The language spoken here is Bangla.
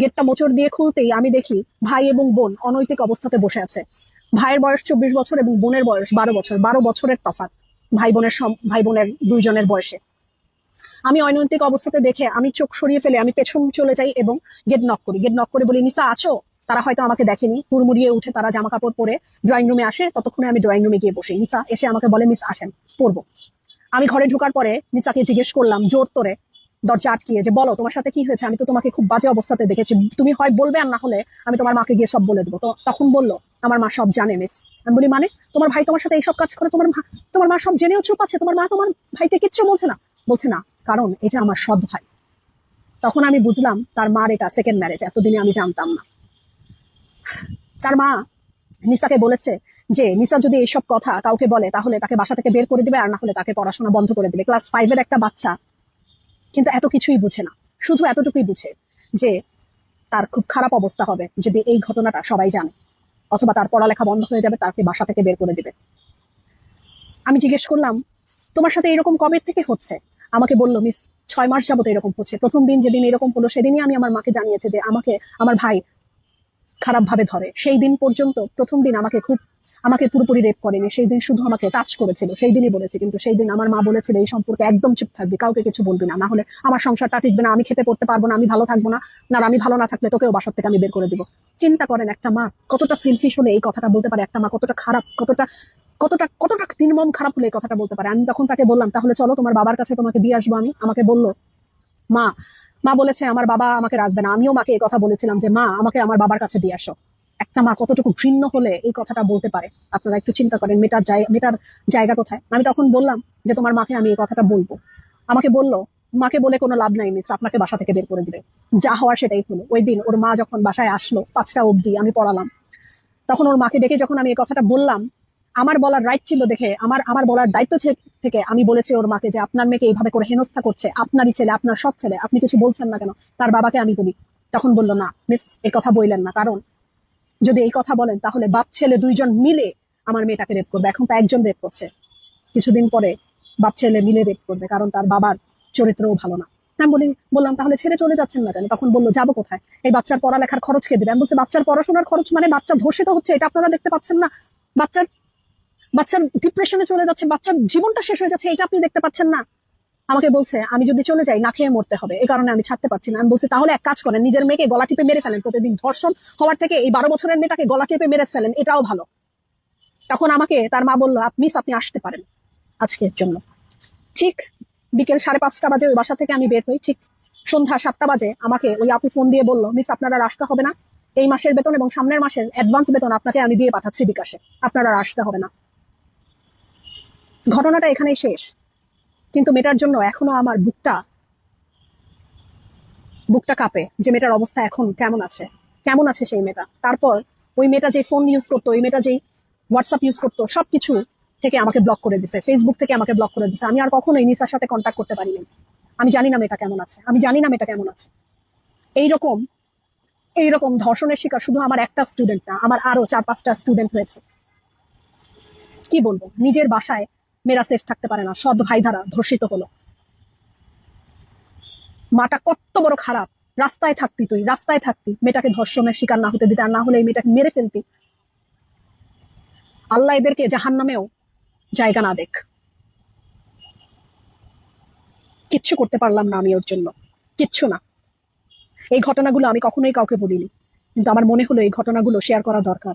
গেটটা মোচড় দিয়ে খুলতেই আমি দেখি ভাই এবং বোন অনৈতিক অবস্থাতে বসে আছে। ভাইয়ের বয়স চব্বিশ বছর এবং বোনের বয়স বারো বছর। বারো বছরের তফাত ভাই বোনের ভাই বোনের দুইজনের বয়সে। আমি অনৈতিক অবস্থাতে দেখে আমি চোখ সরিয়ে ফেলে আমি পেছন চলে যাই এবং গেট নক করি। গেট নক করে বলি, নিসা, আছো? তারা হয়তো আমাকে দেখেনি। হুড়মুড়িয়ে উঠে তারা জামা কাপড় পরে ড্রয়িং রুমে আসে। ততক্ষণে আমি ড্রয়িং রুমে গিয়ে বসি। নিসা, এসে আমাকে বলে, মিস, আসেন। পড়ব। আমি ঘরে ঢুকার পরে নিসাকে জিজ্ঞেস করলাম, জোর তোরে দরজা আটকিয়ে যে, বলো, তোমার সাথে কি হয়েছে? আমি তো তোমাকে খুব বাজে অবস্থাতে দেখেছি। তুমি হয় বলবে আর না হলে আমি তোমার মাকে গিয়ে সব বলে দেবো। তো তখন বলল, আমার মা সব জানে মিস আমি বলি মানে? তোমার ভাই তোমার সাথে এইসব কাজ করে? তোমার মা তোমার মা সব জেনেও চুপ আছে? তোমার মা তোমার ভাইকে কিচ্ছু বলছে না? বলছে, না, কারণ এটা আমার সৎ ভাই। তখন আমি বুঝলাম, তার মার এটা সেকেন্ড ম্যারেজ এতদিনে আমি জানতাম না। তার মা নিসাকে বলেছে যে, নিসা যদি এইসব কথা কাউকে বলে, তাহলে তাকে বাসা থেকে বের করে দিবে, আর না হলে তাকে পড়াশোনা বন্ধ করে দিবে। ক্লাস ফাইভের একটা বাচ্চা কিন্তু এত কিছুই বুঝে না। শুধু এতটুকুই বুঝে যে তার খুব খারাপ অবস্থা হবে যদি এই ঘটনাটা সবাই জানে। অথবা তার পড়ালেখা বন্ধ হয়ে যাবে, তাকে বাসা থেকে বের করে দেবে। আমি জিজ্ঞেস করলাম, তোমার সাথে এরকম কবে থেকে হচ্ছে? আমাকে বলল, মিস, ছয় মাস যাবত এরকম হচ্ছে। প্রথম দিন যেদিন এরকম হলো, সেদিনই আমি আমার মাকে জানিয়েছে যে আমাকে, আমার ভাই খারাপ ভাবে ধরে। সেই দিন পর্যন্ত, প্রথম দিন আমাকে খুব, আমাকে পুরোপুরি রেপ করেনি। সেই দিন শুধু আমাকে টাচ করেছিল। সেই দিনই বলেছে, কিন্তু সেই দিন আমার মা বলেছিল, এই সম্পর্কে একদম চুপ থাকবি, কাউকে কিছু বলবি না। না হলে আমার সংসারটা টিকবে না, আমি খেতে পড়তে পারব না, আমি ভালো থাকব না। না আমি ভালো না থাকলে তোকেও বাসার থেকে আমি বের করে দিব। চিন্তা করেন একটা মা, কতটা সেলফিশ হলে এই কথাটা বলতে পারে? একটা মা কতটা খারাপ, কতটা কতটা কতটা নির্মম খারাপ হলে এই কথাটা বলতে পারে? আমি তখন তাকে বললাম, তাহলে চলো, তোমার বাবার কাছে তোমাকে দিয়ে আসব আমি। আমাকে বলল মা মা বলেছে, আমার বাবা আমাকে রাখবে না। আমিও মাকে এই কথা বলেছিলাম যে, মা, আমাকে আমার বাবার কাছে দিয়ে আসো। একটা মা কতটুকু ঘৃণ্য হলে এই কথাটা বলতে পারে? আপনারা একটু চিন্তা করেন মেটার মেটার জায়গা কোথায়? আমি তখন বললাম যে, তোমার মাকে আমি এই কথাটা বলব। আমাকে বলল, মাকে বলে কোনো লাভ নাই মিস আপনাকে বাসা থেকে বের করে দিবে। যা হওয়ার সেটাই হলো। ওই দিন ওর মা যখন বাসায় আসলো পাঁচটা অবধি, আমি পড়ালাম। তখন ওর মাকে ডেকে যখন আমি এই কথাটা বললাম, আমার বলার রাইট ছিল দেখে, আমার আমার বলার দায়িত্ব থেকে আমি বলেছি ওর মাকে যে আপনার মেয়েকে এইভাবে করে হেনস্থা করছে, আপনারই ছেলে, আপনার সব ছেলে, আপনি কিছু বলছেন না কেন? তার বাবাকে আমি বলি। তখন বলল, না মিস এই কথা বললেন না। কারণ, যদি এই কথা বলেন, তাহলে বাপ ছেলে দুইজন মিলে আমার মেয়েটাকে রেপ করবে। এখন তো একজন রেপ করছে। কিছুদিন পরে বাপ ছেলে মিলে রেপ করবে, কারণ তার বাবার চরিত্রও ভালো না। আমি বলি, বললাম, তাহলে ছেড়ে চলে যাচ্ছেন না কেন? তখন বলল, যাব কোথায়? এই বাচ্চার পড়ালেখার খরচ কে দেবে? আমি বলছি, বাচ্চার পড়াশোনার খরচ মানে বাচ্চা ধর্ষিত হচ্ছে, এটা আপনারা দেখতে পাচ্ছেন না। বাচ্চার বাচ্চার ডিপ্রেশনে চলে যাচ্ছে বাচ্চার জীবনটা শেষ হয়ে যাচ্ছে, এটা আপনি দেখতে পাচ্ছেন না। আমাকে বলছে, আমি যদি চলে যাই, না খেয়ে মরতে হবে। এই কারণে আমি ছাড়তে পারছি না। আমি বলছি, তাহলে এক কাজ করেন, নিজের মেয়েকে গলা টিপে মেরে ফেলেন প্রতিদিন। ধর্ষণ হওয়ার থেকে এই বারো বছরের মেয়েটাকে গলা টিপে মেরে ফেলেন, এটাও ভালো। তখন আমাকে তার মা বলল মিস আপনি আসতে পারেন আজকের জন্য। ঠিক বিকেল সাড়ে পাঁচটা বাজে ওই বাসা থেকে আমি বের হই, ঠিক সন্ধ্যা সাতটা বাজে আমাকে ওই আপু ফোন দিয়ে বলল মিস আপনারা আসতে হবে না। এই মাসের বেতন এবং সামনের মাসের অ্যাডভান্স বেতন আপনাকে আমি দিয়ে পাঠাচ্ছি বিকাশে। আপনারা আসতে হবে না। ঘটনাটা এখানেই শেষ। কিন্তু মেয়েটার জন্য এখনও আমার বুকটা বুকটা কাঁপে যে মেয়েটার অবস্থা এখন কেমন আছে। কেমন আছে সেই মেয়েটা? তারপর ওই মেয়েটা যে ফোন ইউজ করতো, ওই মেয়েটা যে হোয়াটসঅ্যাপ ইউজ করতো, সবকিছু থেকে আমাকে ব্লক করে দিছে। ফেসবুক থেকে আমাকে ব্লক করে দিছে। আমি আর কখনোই নিসার সাথে কন্ট্যাক্ট করতে পারিনি। আমি জানি না মেয়েটা কেমন আছে। আমি জানি না মেয়েটা কেমন আছে। এইরকম এইরকম ধর্ষণের শিকার শুধু আমার একটা স্টুডেন্ট না, আমার আরও চার পাঁচটা স্টুডেন্ট হয়েছে। কি বলব? নিজের বাসায় মেয়েরা সেফ থাকতে পারে না। সৎ ভাই দ্বারা ধর্ষিত হলো। মাটা কত বড় খারাপ। রাস্তায় থাকতি তুই, রাস্তায় থাকতি। মেয়েটাকে ধর্ষণের শিকার না হতে দিতে আর না হলে এই মেয়েটাকে মেরে ফেলতি। আল্লাহ এদেরকে জাহান নামেও জায়গা না দেখ। কিচ্ছু করতে পারলাম না আমি ওর জন্য। কিচ্ছু না। এই ঘটনাগুলো আমি কখনোই কাউকে বলিনি। কিন্তু আমার মনে হলো এই ঘটনাগুলো শেয়ার করা দরকার।